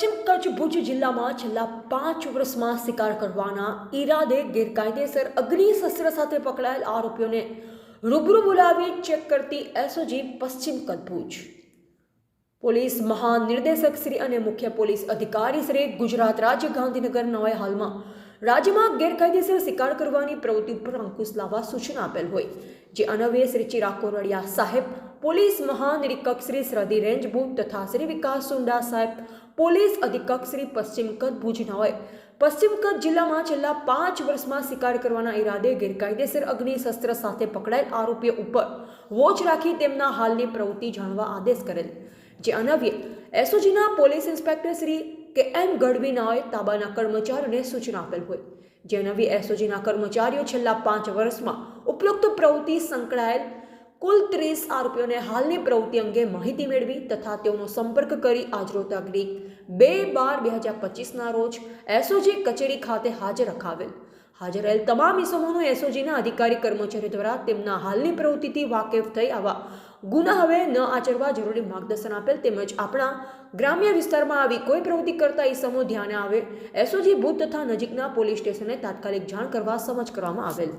પશ્ચિમ કચ્છ ભુજ જિલ્લામાં છેલ્લા પાંચ વર્ષમાં શિકાર કરવાના ઈરાદે ગેરકાયદેસર અગ્નિ શસ્ત્ર સાથે પકડાયેલ આરોપીઓને રૂબરૂ બોલાવી ચેક કરતી એસઓજી પશ્ચિમ કચ્છ ભુજ. પોલીસ મહાનિર્દેશક શ્રી અને મુખ્ય પોલીસ અધિકારી શ્રી ગુજરાત રાજ્ય ગાંધીનગર નવાઈ હાલમાં રાજ્યમાં ગેરકાયદેસર શિકાર કરવાની પ્રવૃત્તિ પર અંકુશ લાવવા સૂચના આપેલ હોય. જે અનવ્ય શ્રી ચિરાગ કોરડિયા સાહેબ પોલીસ મહાનિરીક્ષક શ્રી શ્રદ્ધી રેન્જ ભુજ તથા શ્રી વિકાસ સુંડા સાહેબ, પોલીસ અધિક્ષક શ્રી પશ્ચિમ કચ્છ ભુજના હોય. પશ્ચિમ કચ્છ જિલ્લામાં છેલ્લા પાંચ વર્ષમાં શિકાર કરવાના ઈરાદે ગેરકાયદેસર અગ્નિ શસ્ત્ર સાથે પકડાયેલ આરોપીઓ ઉપર વોચ રાખી તેમના હાલની પ્રવૃત્તિ જાણવા આદેશ કરેલ. જે અનવ્ય એસઓજીના police inspector Shri K M ગઢવીનાઓએ તાબાના કર્મચારીઓને સૂચના આપેલ હોય. જે અનવ્ય એસઓજીના કર્મચારીઓ છેલ્લા પાંચ વર્ષમાં ઉપરોક્ત પ્રવૃત્તિ સંકળાયેલ કુલ ત્રીસ આરોપીઓને હાલની પ્રવૃત્તિ અંગે માહિતી મેળવી તથા તેઓનો સંપર્ક કરી આજરોજ તારીખ બે બાર બે હજાર પચીસના રોજ એસઓજી કચેરી ખાતે હાજર રખાવેલ. હાજર રહેલ તમામ ઇસમોનું એસઓજીના અધિકારી કર્મચારીઓ દ્વારા તેમના હાલની પ્રવૃત્તિથી વાકેફ થઈ આવા ગુના હવે ન આચરવા જરૂરી માર્ગદર્શન આપેલ તેમજ આપણા ગ્રામ્ય વિસ્તારમાં આવી કોઈ પ્રવૃત્તિ કરતા ઇસમો ધ્યાને આવે એસઓજી ભૂત તથા નજીકના પોલીસ સ્ટેશને તાત્કાલિક જાણ કરવા સમજ કરવામાં આવેલ.